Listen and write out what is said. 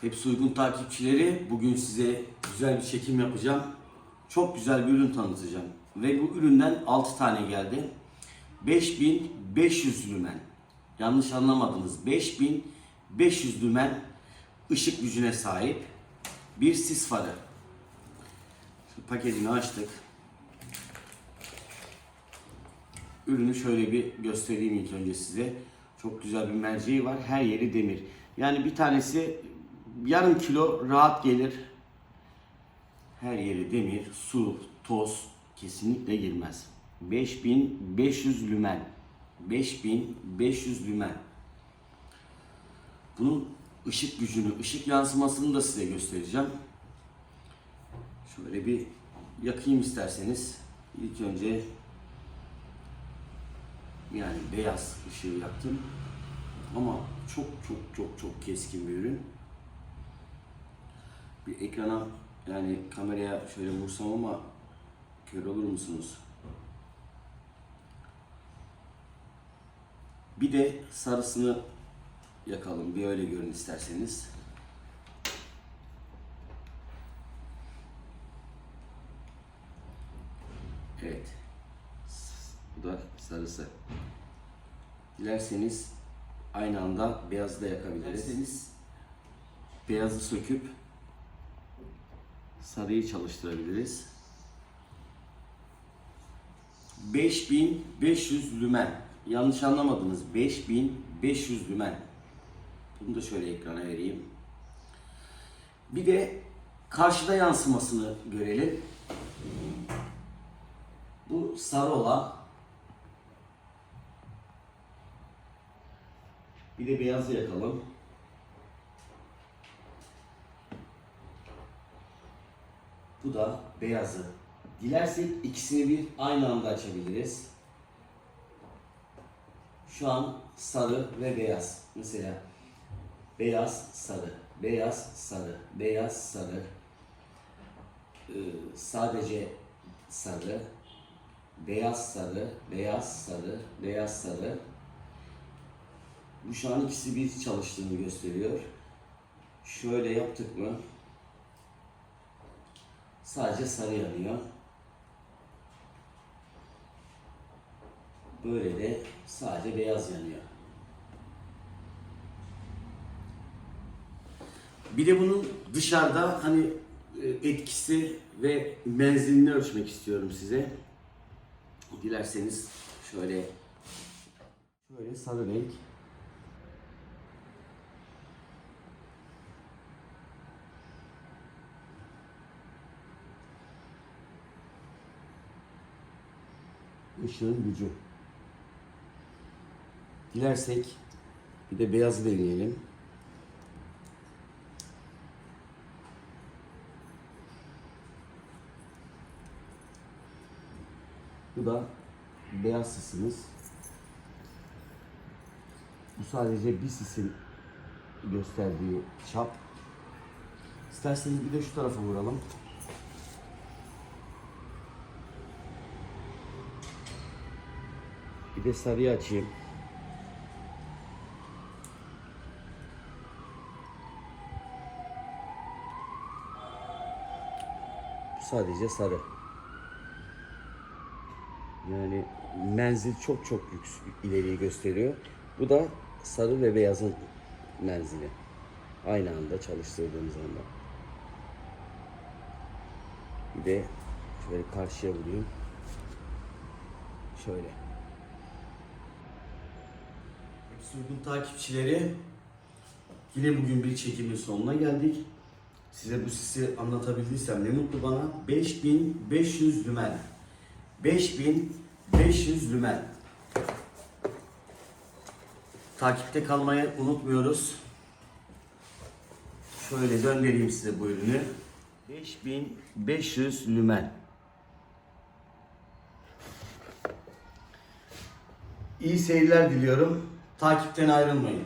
Hepsi uygun takipçileri. Bugün size güzel bir çekim yapacağım. Çok güzel bir ürün tanıtacağım. Ve bu üründen 6 tane geldi. 5500 lümen. Yanlış anlamadınız. 5500 lümen ışık gücüne sahip bir sis farı. Şu paketini açtık. Ürünü şöyle bir göstereyim ilk önce size. Çok güzel bir merceği var. Her yeri demir. Yani bir tanesi yarım kilo rahat gelir. Her yeri demir, su, toz kesinlikle girmez. 5500 lümen. 5500 lümen. Bunun ışık gücünü, ışık yansımasını da size göstereceğim. Şöyle bir yakayım isterseniz. İlk önce yani beyaz ışığı yaktım. Ama çok çok çok çok keskin bir ürün. Bir ekrana yani kameraya şöyle vursam ama kör olur musunuz? Bir de sarısını yakalım. Bir öyle görün isterseniz. Evet. Bu da sarısı. Dilerseniz aynı anda beyazı da yakabiliriz. Dilerseniz beyazı söküp sarıyı çalıştırabiliriz. 5500 lümen. Yanlış anlamadınız. 5500 lümen. Bunu da şöyle ekrana vereyim. Bir de karşıda yansımasını görelim. Bu sarı olan Bir de beyazı yakalım. Bu da beyazı. Dilersek ikisini bir aynı anda açabiliriz. Şu an sarı ve beyaz. Mesela beyaz, sarı, beyaz, sarı, beyaz, sarı. Ee, sadece sarı, beyaz sarı, beyaz sarı, beyaz sarı. Bu şu an ikisi bir çalıştığını gösteriyor. Şöyle yaptık mı sadece sarı yanıyor. Böyle de sadece beyaz yanıyor. Bir de bunun dışarıda hani e, etkisi ve menzilini ölçmek istiyorum size. Dilerseniz şöyle şöyle sarı renk ışığın gücü. Dilersek bir de beyazı deneyelim. Bu da beyaz sisimiz. Bu sadece bir sisin gösterdiği çap. İsterseniz bir de şu tarafa vuralım. De sarıyı açayım. Sadece sarı. Yani menzil çok çok yüksek ileriyi gösteriyor. Bu da sarı ve beyazın menzili. Aynı anda çalıştırdığımız anda. Bir de şöyle karşıya vurayım. Şöyle. Uygun takipçileri. Yine bugün bir çekimin sonuna geldik. Size bu sisi anlatabildiysem ne mutlu bana. 5500 lümen. 5500 lümen. Takipte kalmayı unutmuyoruz. Şöyle göndereyim size bu ürünü. 5500 lümen. İyi seyirler diliyorum. Takipten ayrılmayın.